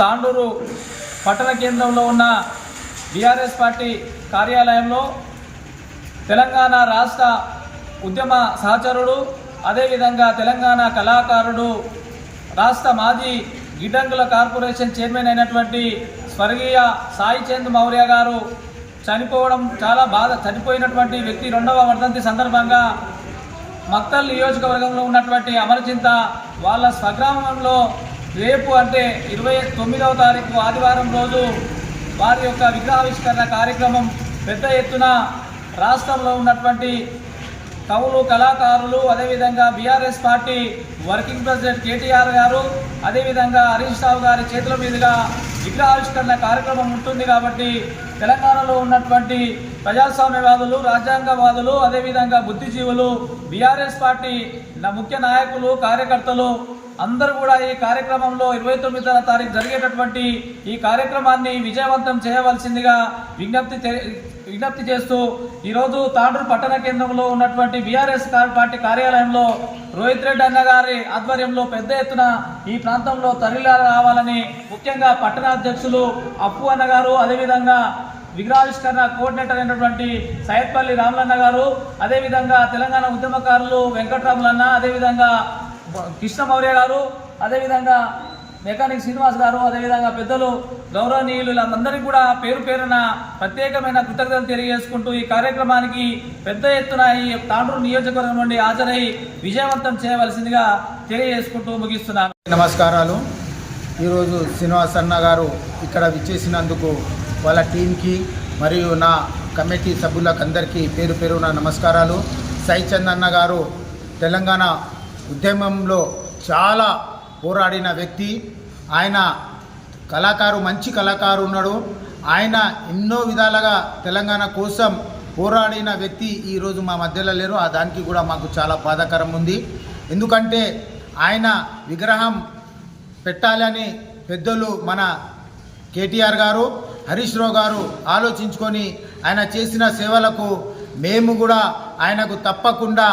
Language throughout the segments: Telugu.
తాండూరు పట్టణ కేంద్రంలో ఉన్న బీఆర్ఎస్ పార్టీ కార్యాలయంలో తెలంగాణ రాష్ట్ర ఉద్యమ సహచరుడు అదేవిధంగా తెలంగాణ కళాకారుడు రాష్ట్ర మాజీ గిడ్డంగుల కార్పొరేషన్ చైర్మన్ అయినటువంటి స్వర్గీయ సాయి చంద్ మౌర్య గారు చనిపోవడం చాలా బాధ చనిపోయినటువంటి వ్యక్తి రెండవ వర్ధంతి సందర్భంగా మక్తల్ నియోజకవర్గంలో ఉన్నటువంటి అమరచింత వాళ్ళ స్వగ్రామంలో రేపు అంటే ఇరవై తొమ్మిదవ తారీఖు ఆదివారం రోజు వారి యొక్క విగ్రహావిష్కరణ కార్యక్రమం పెద్ద ఎత్తున రాష్ట్రంలో ఉన్నటువంటి కవులు కళాకారులు అదేవిధంగా BRS party working president KTR గారు అదేవిధంగా హరీష్ రావు గారి చేతుల మీదుగా విగ్రహావిష్కరణ కార్యక్రమం ఉంటుంది కాబట్టి తెలంగాణలో ఉన్నటువంటి ప్రజాస్వామ్యవాదులు రాజ్యాంగవాదులు అదేవిధంగా బుద్ధిజీవులు బీఆర్ఎస్ పార్టీ నా ముఖ్య నాయకులు కార్యకర్తలు అందరూ కూడా ఈ కార్యక్రమంలో ఇరవై తొమ్మిదవ తారీఖు జరిగేటటువంటి ఈ కార్యక్రమాన్ని విజయవంతం చేయవలసిందిగా విజ్ఞప్తి విజ్ఞప్తి చేస్తూ ఈరోజు తాండ్రు పట్టణ కేంద్రంలో ఉన్నటువంటి బీఆర్ఎస్ పార్టీ కార్యాలయంలో రోహిత్ రెడ్డి అన్న గారి ఆధ్వర్యంలో పెద్ద ఎత్తున ఈ ప్రాంతంలో తరలి రావాలని ముఖ్యంగా పట్టణ అధ్యక్షులు అప్పు అన్న గారు అదేవిధంగా విగ్రహావిష్కరణ కోఆర్డినేటర్ అయినటువంటి సైయద్పల్లి రామలన్న గారు అదేవిధంగా తెలంగాణ ఉద్యమకారులు వెంకటరాములన్న అదేవిధంగా కృష్ణమౌర్య గారు అదేవిధంగా మెకానిక్ శ్రీనివాస్ గారు అదేవిధంగా పెద్దలు గౌరవనీయులు వీళ్ళందరికీ కూడా పేరు పేరున ప్రత్యేకమైన కృతజ్ఞతలు తెలియజేసుకుంటూ ఈ కార్యక్రమానికి పెద్ద ఎత్తున ఈ తాండూరు నియోజకవర్గం నుండి హాజరై విజయవంతం చేయవలసిందిగా తెలియజేసుకుంటూ ముగిస్తున్నాను. నమస్కారాలు. ఈరోజు శ్రీనివాస్ అన్న గారు ఇక్కడ విచ్చేసినందుకు వాళ్ళ టీంకి మరియు నా కమిటీ సభ్యులకు అందరికీ పేరు పేరున నమస్కారాలు. సైచంద్ అన్న గారు తెలంగాణ ఉద్యమంలో చాలా పోరాడిన వ్యక్తి. ఆయన కళాకారు మంచి కళాకారు ఉన్నాడు. ఆయన ఎన్నో విధాలుగా తెలంగాణ కోసం పోరాడిన వ్యక్తి ఈరోజు మా మధ్యలో లేరు. ఆ దానికి కూడా మాకు చాలా బాధాకరం ఉంది. ఎందుకంటే ఆయన విగ్రహం పెట్టాలని పెద్దలు మన కేటీఆర్ గారు హరీష్ రావు గారు ఆలోచించుకొని ఆయన చేసిన సేవలకు మేము కూడా ఆయనకు తప్పకుండా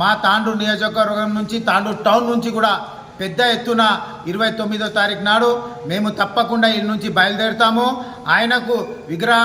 మా తాండ్రు నియోజకవర్గం నుంచి తాండూరు టౌన్ నుంచి కూడా పెద్ద ఎత్తున ఇరవై తొమ్మిదో తారీఖు నాడు మేము తప్పకుండా ఇల్లు నుంచి బయలుదేరుతాము. ఆయనకు విగ్రహ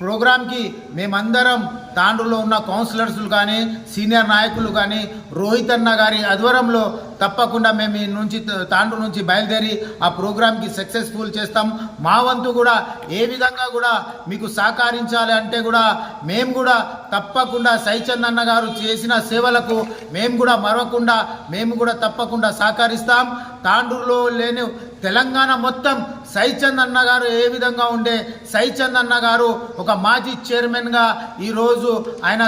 ప్రోగ్రాంకి మేమందరం తాండ్రులో ఉన్న కౌన్సిలర్స్లు కానీ సీనియర్ నాయకులు కానీ రోహిత్ అన్న గారి ఆధ్వర్యంలో తప్పకుండా మేము ఈ నుంచి తాండ్రు నుంచి బయలుదేరి ఆ ప్రోగ్రాంకి సక్సెస్ఫుల్ చేస్తాం. మా వంతు కూడా ఏ విధంగా కూడా మీకు సహకరించాలి అంటే కూడా మేము కూడా తప్పకుండా సైచంద్ అన్న గారు చేసిన సేవలకు మేము కూడా మరవకుండా మేము కూడా తప్పకుండా సహకరిస్తాం. తాండూరులో లేని తెలంగాణ మొత్తం సైచంద్ అన్న గారు ఏ విధంగా ఉండే? సైచంద్ అన్న గారు ఒక మాజీ చైర్మన్గా ఈరోజు ఆయన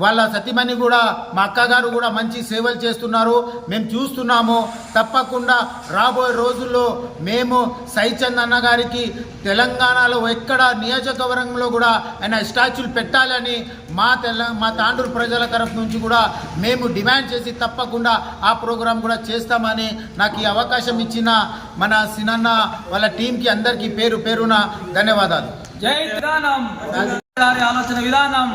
వాళ్ళ సతీమణి కూడా మా అక్కగారు కూడా మంచి సేవలు చేస్తున్నారు. మేము చూస్తున్నాము. తప్పకుండా రాబోయే రోజుల్లో మేము సైచంద్ అన్న గారికి తెలంగాణలో ఎక్కడ నియోజకవర్గంలో కూడా ఆయన స్టాచ్యూలు పెట్టాలని మా తెల మా తాండూరు ప్రజల తరఫు నుంచి కూడా మేము డిమాండ్ చేసి తప్పకుండా ఆ ప్రోగ్రాం కూడా చేస్తామని నాకు ఈ అవకాశం ఇచ్చిన మన సినన్న వాళ్ళ టీంకి అందరికీ పేరు పేరున ధన్యవాదాలు. జై ఆలోచన విధానం